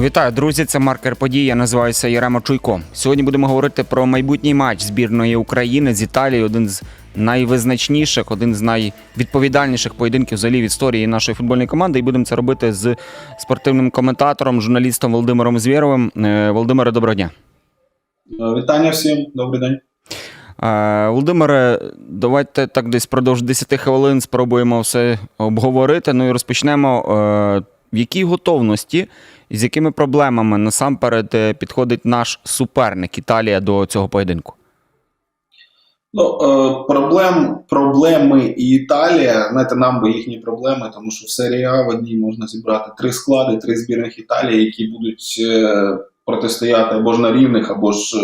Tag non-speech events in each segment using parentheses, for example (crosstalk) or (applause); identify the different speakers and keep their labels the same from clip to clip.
Speaker 1: Вітаю, друзі! Це маркер подій. Я називаюся Ярема Чуйко. Сьогодні будемо говорити про майбутній матч збірної України з Італією. Один з найвизначніших, один з найвідповідальніших поєдинків взагалі в історії нашої футбольної команди. І будемо це робити з спортивним коментатором, журналістом Володимиром Звєровим. Е, Володимире, доброго дня.
Speaker 2: Е, Вітання всім, добрий день.
Speaker 1: Е, Володимире, давайте так десь продовж 10 хвилин спробуємо все обговорити. Ну і розпочнемо. В якій готовності і з якими проблемами насамперед е, підходить наш суперник Італія до цього поєдинку?
Speaker 2: Ну, е, проблем, проблеми і Італія, знаєте, нам би їхні проблеми, тому що в серії А в одній можна зібрати три склади, три збірних Італії, які будуть е, протистояти або ж на рівних, або ж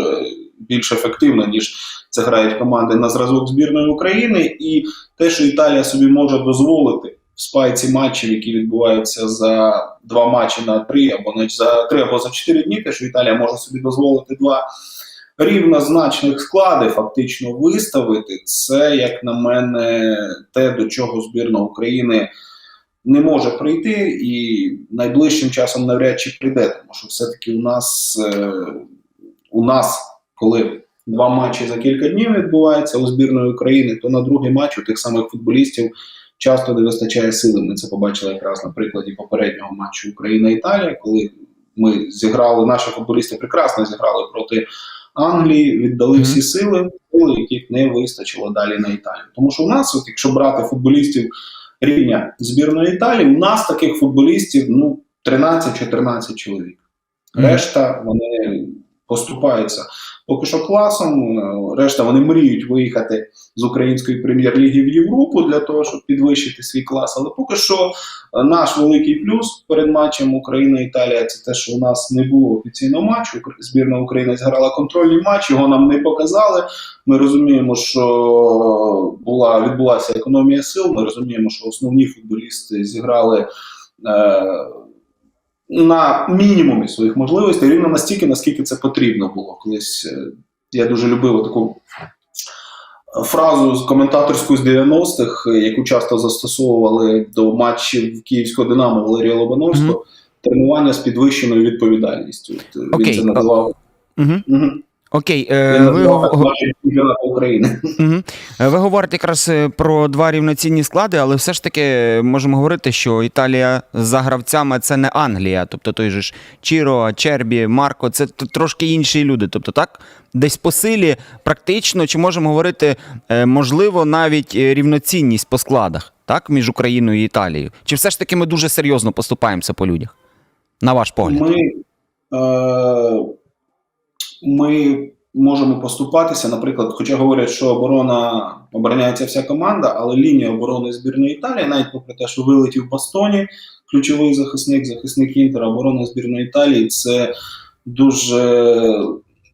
Speaker 2: більш ефективно, ніж це грають команди на зразок збірної України. І те, що Італія собі може дозволити спайці матчів, які відбуваються за два матчі на три, або навіть за три або за чотири дні, те, що Італія може собі дозволити два рівнозначних склади фактично виставити, це, як на мене, те, до чого збірна України не може прийти, і найближчим часом навряд чи прийде, тому що все-таки у нас, е, у нас, коли два матчі за кілька днів відбуваються у збірної України, то на другий матч у тих самих футболістів часто не вистачає сили. Ми це побачили якраз на прикладі попереднього матчу Україна-Італія, коли ми зіграли, наші футболісти прекрасно зіграли проти Англії, віддали
Speaker 1: Мгм.
Speaker 2: всі сили, сили, яких не вистачило далі на Італію. Тому що у нас, от, якщо брати футболістів рівня збірної Італії, у нас таких футболістів ну 13-14 чоловік. Решта вони поступаються поки що класом. е, Решта вони мріють виїхати з української прем'єр-ліги в Європу для того, щоб підвищити свій клас. Але поки що е, наш великий плюс перед матчем Україна-Італія це те, що у нас не було офіційного матчу. Збірна України зіграла контрольний матч, його нам не показали. Ми розуміємо, що була відбулася економія сил. Ми розуміємо, що основні футболісти зіграли. Е, на мінімумі своїх можливостей, рівно настільки, наскільки це потрібно було. Колись е, я дуже любив таку фразу з коментаторську з 90-х, е, яку часто застосовували до матчів Київського Динамо Валерія Лобановського.
Speaker 1: Мгм.
Speaker 2: Тренування з підвищеною відповідальністю. Е, Він це називав.
Speaker 1: Угу.
Speaker 2: Мгм.
Speaker 1: Окей, е, ви,
Speaker 2: України.
Speaker 1: Е, Ви говорите якраз е, про два рівноцінні склади, але все ж таки е, можемо говорити, що Італія за гравцями це не Англія. Тобто той же ж Чіро, Чербі, Марко, це трошки інші люди. Тобто, так, десь по силі практично, чи можемо говорити, можливо, навіть рівноцінність по складах, так, між Україною і Італією. Чи все ж таки ми дуже серйозно поступаємося по людях? На ваш погляд?
Speaker 2: Ми, е, ми можемо поступатися, наприклад, хоча говорять, що оборона обороняється вся команда, але лінія оборони збірної Італії, навіть попри те, що вилетів Бастоні, ключовий захисник, захисник Інтера, оборона збірної Італії це дуже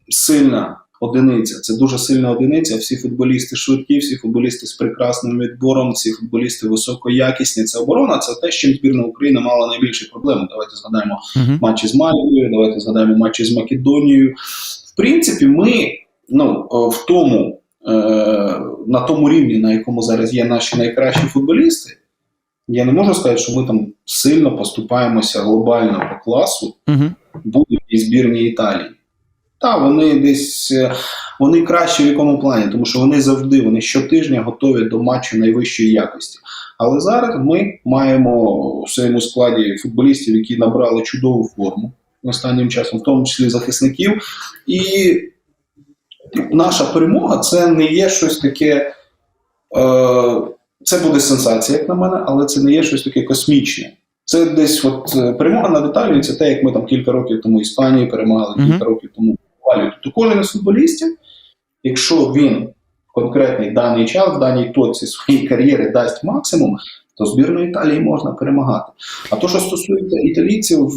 Speaker 2: сильна. Одиниця, це дуже сильна одиниця. Всі футболісти швидкі, всі футболісти з прекрасним відбором, всі футболісти високоякісні. Це оборона. Це те, з чим збірна України мала найбільші проблеми. Давайте згадаємо
Speaker 1: Мгм.
Speaker 2: матчі з Мальтою, давайте згадаємо матчі з Македонією. В принципі, ми ну, в тому, е, на тому рівні, на якому зараз є наші найкращі футболісти, я не можу сказати, що ми там сильно поступаємося глобально по класу
Speaker 1: Мгм.
Speaker 2: будь-якій збірній Італії. Так, вони десь е, вони кращі в якому плані, тому що вони завжди, вони щотижня готові до матчу найвищої якості. Але зараз ми маємо у своєму складі футболістів, які набрали чудову форму останнім часом, в тому числі захисників. І наша перемога це не є щось таке. Е, це буде сенсація, як на мене, але це не є щось таке космічне. Це десь от е, перемога над Італією, це те, як ми там кілька років тому Іспанії перемагали, кілька років тому Італію. То кожен із футболістів, якщо він в конкретний даний час, в даній точці своєї кар'єри дасть максимум, то збірної Італії можна перемагати. А то, що стосується італійців,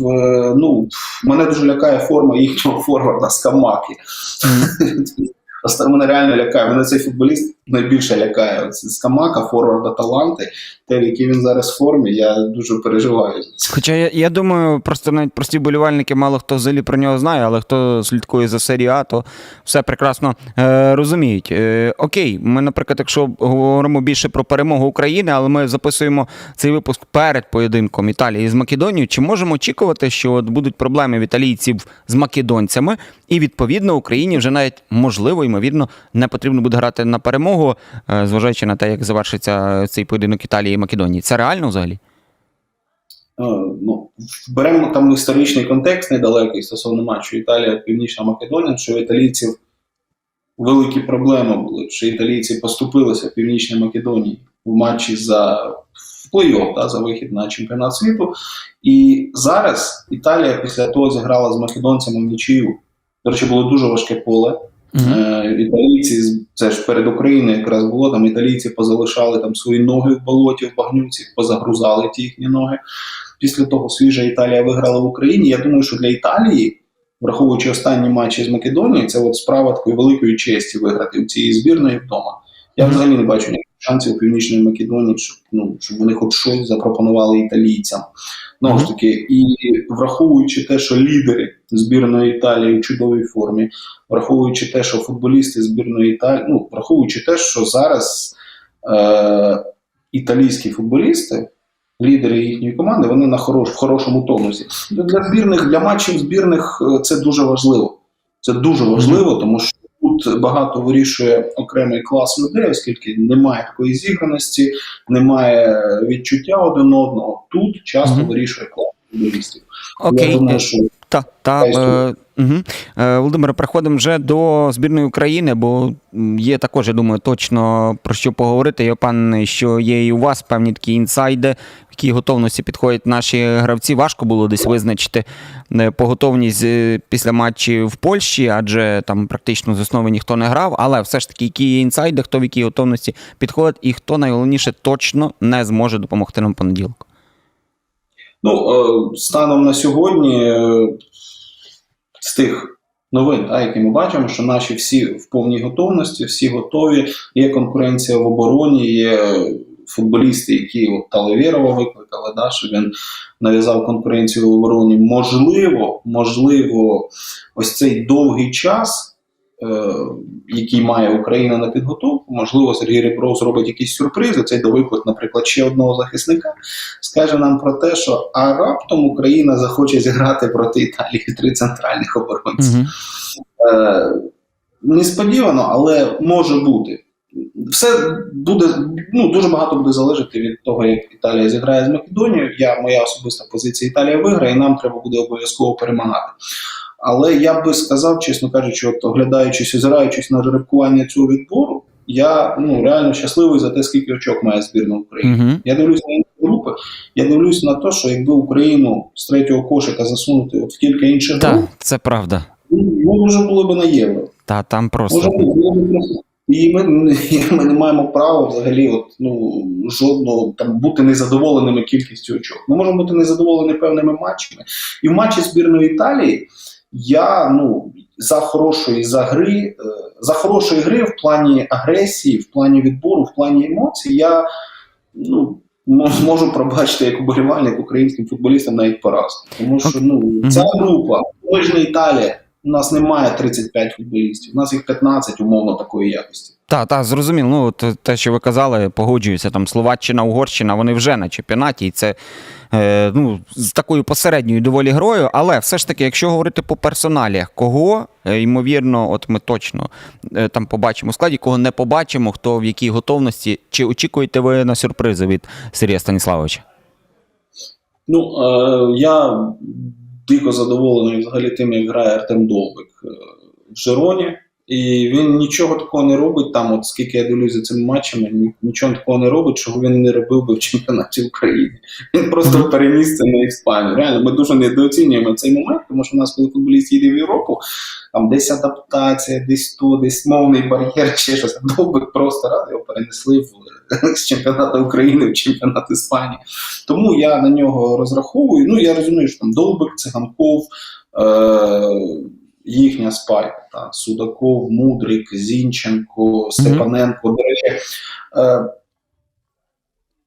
Speaker 2: ну мене дуже лякає форма їхнього форварда Скамаки. (laughs) Мене реально лякає. Мене цей футболіст найбільше лякає. Оце Скамака, форварда таланти, те, в якій він зараз в формі, я дуже переживаю.
Speaker 1: Хоча я, я думаю, просто навіть прості болівальники, мало хто взагалі про нього знає, але хто слідкує за серією А, то все прекрасно е, розуміють. Е, окей, ми, наприклад, якщо говоримо більше про перемогу України, але ми записуємо цей випуск перед поєдинком Італії з Македонією. Чи можемо очікувати, що от будуть проблеми в італійців з македонцями, і відповідно Україні вже навіть можливо, ймовірно, не потрібно буде грати на перемогу, е, зважаючи на те, як завершиться цей поєдинок Італії і Македонії. Це реально взагалі?
Speaker 2: Е, Ну, беремо там історичний контекст недалекий стосовно матчу Італія Північна Македонія, що в італійців великі проблеми були, що італійці поступилися в Північній Македонії в матчі за плей-офф, за вихід на чемпіонат світу. І зараз Італія після того зіграла з македонцями в нічию. До речі, було дуже важке поле. Е, Італійці, це ж перед Україною якраз було, там італійці позалишали там свої ноги в болоті, в багнюці, позагрузали ті їхні ноги. Після того свіжа Італія виграла в Україні. Я думаю, що для Італії, враховуючи останні матчі з Македонією, це от справа такої великої честі виграти в цій збірної вдома. Я взагалі не бачу ніяких шансів у Північної Македонії, щоб, ну, щоб вони хоч щось запропонували італійцям. Знову ж таки, і враховуючи те, що лідери збірної Італії в чудовій формі, враховуючи те, що футболісти збірної Італії, ну, враховуючи те, що зараз е, італійські футболісти, лідери їхньої команди, вони на хорош, в хорошому тонусі. Для збірних, для матчів збірних е, це дуже важливо. Це дуже важливо, тому що тут багато вирішує окремий клас людей, оскільки немає такої зіграності, немає відчуття один одного. Тут часто
Speaker 1: Мгм.
Speaker 2: вирішує клас футболістів.
Speaker 1: Okay.
Speaker 2: Я думаю, що
Speaker 1: Та, та, е, угу. е, Володимире, переходимо вже до збірної України, бо є також, я думаю, точно про що поговорити. Я впевнений, що є і у вас певні такі інсайди, в якій готовності підходять наші гравці. Важко було десь визначити е, по готовність е, після матчів в Польщі, адже там практично з основи ніхто не грав. Але все ж таки, які є інсайди, хто в якій готовності підходить, і хто найголовніше точно не зможе допомогти нам понеділок.
Speaker 2: Ну, е, станом на сьогодні, е, з тих новин, та, які ми бачимо, що наші всі в повній готовності, всі готові. Є конкуренція в обороні, є футболісти, які от Талевєрова викликали, да, що він нав'язав конкуренцію в обороні. Можливо, можливо, ось цей довгий час. Е, Який має Україна на підготовку, можливо, Сергій Ребров зробить якісь сюрпризи. Цей довиклик, наприклад, ще одного захисника, скаже нам про те, що а раптом Україна захоче зіграти проти Італії три центральних оборонців.
Speaker 1: Угу.
Speaker 2: Е, несподівано, але може бути. Все буде ну дуже багато буде залежати від того, як Італія зіграє з Македонією. Я моя особиста позиція Італія виграє, і нам треба буде обов'язково перемагати. Але я би сказав, чесно кажучи, от оглядаючись, озираючись на жеребкування цього відбору, я ну реально щасливий за те, скільки очок має збірна України.
Speaker 1: Угу.
Speaker 2: Я дивлюсь на інші групи. Я дивлюсь на те, що якби Україну з третього кошика засунути от в кілька інших
Speaker 1: Так,
Speaker 2: груп,
Speaker 1: це правда.
Speaker 2: ну вже було б на євро.
Speaker 1: Та там просто.
Speaker 2: Може було б просто. І ми, (laughs) ми не маємо права взагалі от, ну, жодного там бути незадоволеними кількістю очок. Ми можемо бути незадоволені певними матчами. І в матчі збірної Італії я ну, за хорошої за гри, е, за хорошої гри в плані агресії, в плані відбору, в плані емоцій, я ну, мо- можу пробачити як уболівальник українським футболістам навіть поразку. Тому що ну, ця група, не Італія. У нас немає 35 футболістів, у нас їх 15 умовно такої якості.
Speaker 1: Так, так, зрозуміло. Ну, от те, що ви казали, погоджуюся, там Словаччина, Угорщина, вони вже на чемпіонаті, і це е, ну, з такою посередньою доволі грою. Але все ж таки, якщо говорити по персоналіях, кого, е, ймовірно, от ми точно е, там побачимо складі, кого не побачимо, хто в якій готовності, чи очікуєте ви на сюрпризи від Сергія Станіславовича?
Speaker 2: Ну, е, я дико задоволений взагалі тим, як грає Артем Довбик е, в Жероні. І він нічого такого не робить там, от скільки я дивлюсь за цими матчами, нічого такого не робить, чого він не робив би в чемпіонаті України. Він просто переніс це на Іспанію. Реально, ми дуже недооцінюємо цей момент, тому що у нас, коли футболіст їде в Європу, там десь адаптація, десь то, десь мовний бар'єр, (laughs) чи щось. Довбик просто раз його перенесли в, (laughs) з чемпіонату України в чемпіонат Іспанії. Тому я на нього розраховую. Ну, я розумію, що там Довбик, Циганков, е- їхня спайка. Та, Судаков, Мудрик, Зінченко, Степаненко. До речі, е,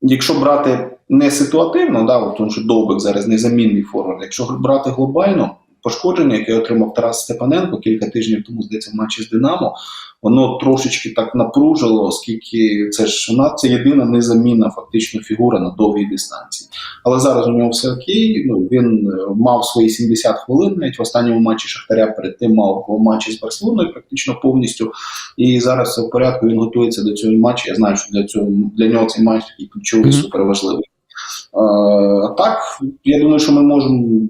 Speaker 2: якщо брати не ситуативно, да, от тому що Довбик зараз незамінний форвард, якщо брати глобально, пошкодження, яке отримав Тарас Степаненко кілька тижнів тому, здається, в матчі з Динамо, воно трошечки так напружило, оскільки це ж вона це єдина незамінна фактично фігура на довгій дистанції. Але зараз у нього все окей. Ну він е, мав свої 70 хвилин, навіть в останньому матчі Шахтаря перед тим мав в матчі з Барселоною практично повністю. І зараз все в порядку. Він готується до цього матчу. Я знаю, що для цього для нього цей матч такий ключовий, суперважливий. А так, я думаю, що ми можемо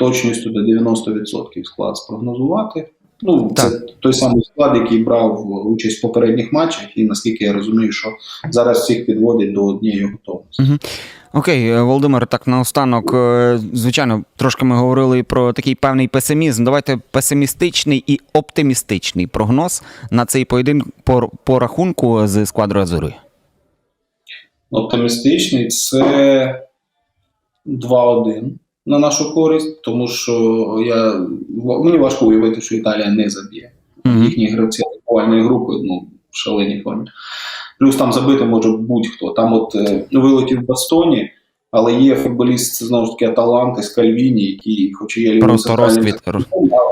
Speaker 2: точністю до 90% склад спрогнозувати. Ну, це той самий склад, який брав участь в попередніх матчах, і наскільки я розумію, що зараз всіх підводять до однієї готовності.
Speaker 1: Окей, е, Володимир, так наостанок, е, звичайно, трошки ми говорили і про такий певний песимізм. Давайте песимістичний і оптимістичний прогноз на цей поєдинок по, по рахунку з сквадрою Азури.
Speaker 2: Оптимістичний це 2-1 на нашу користь, тому що я, мені важко уявити, що Італія не заб'є. Їхні гравці атакувальної групи ну, в шаленій формі. Плюс там забити може будь-хто. Там от е, вилетів в Бастоні, але є футболіст, знову ж таки, Аталанти з Кальвіні, який, хоч і є
Speaker 1: Просто розквіт.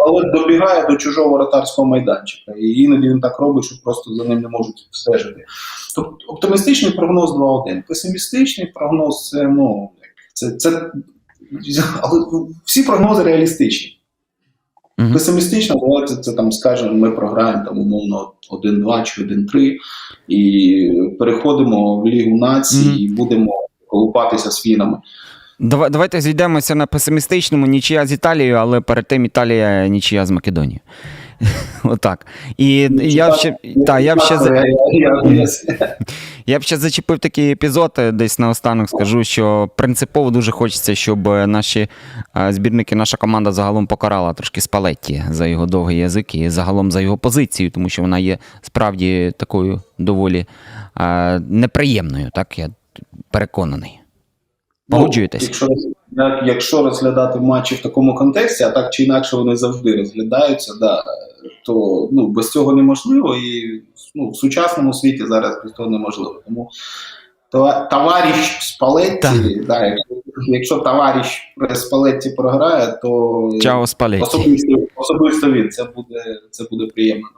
Speaker 2: але добігає до чужого воротарського майданчика. І іноді він так робить, що просто за ним не можуть стежити. Тобто оптимістичний прогноз 2-1. Песимістичний прогноз це ну це, це але (laughs) всі прогнози реалістичні.
Speaker 1: Мгм.
Speaker 2: Песимістично, давайте це там скажемо, ми програємо там умовно 1-2 чи 1-3 і переходимо в Лігу націй
Speaker 1: Мгм.
Speaker 2: і будемо колупатися з фінами.
Speaker 1: Давай, давайте зійдемося на песимістичному нічия з Італією, але перед тим Італія нічия з Македонією. (laughs) Отак. І я б ще, та, я б ще, (laughs)
Speaker 2: Я-
Speaker 1: б ще зачепив такий епізод, е, десь наостанок скажу, що принципово дуже хочеться, щоб е, наші е, збірники, наша команда загалом покарала трошки Спалетті за його довгий язик і загалом за його позицію, тому що вона є справді такою доволі неприємною, так я переконаний. Погоджуєтесь?
Speaker 2: Ну, якщо, як- якщо розглядати матчі в такому контексті, а так чи інакше вони завжди розглядаються, да, то ну, без цього неможливо. І ну, в сучасному світі зараз без того неможливо. Тому това- товариш Спалетті,
Speaker 1: Так.
Speaker 2: да, якщо, якщо товариш Спалетті програє, то
Speaker 1: Чао
Speaker 2: особисто, особисто він це буде, це буде приємно.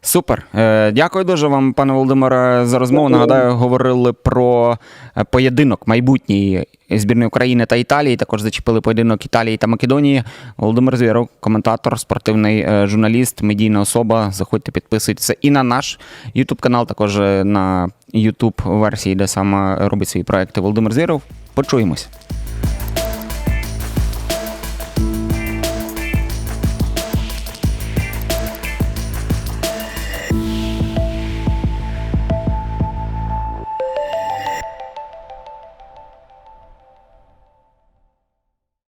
Speaker 1: Супер. Е, Дякую дуже вам, пане Володимире, за розмову. Нагадаю, говорили про е, поєдинок майбутній збірної України та Італії. Також зачепили поєдинок Італії та Македонії. Володимир Звєров, коментатор, спортивний е, журналіст, медійна особа. Заходьте, підписуйтеся і на наш YouTube канал, також на YouTube версії, де саме робить свої проекти Володимир Звєров. Почуємось.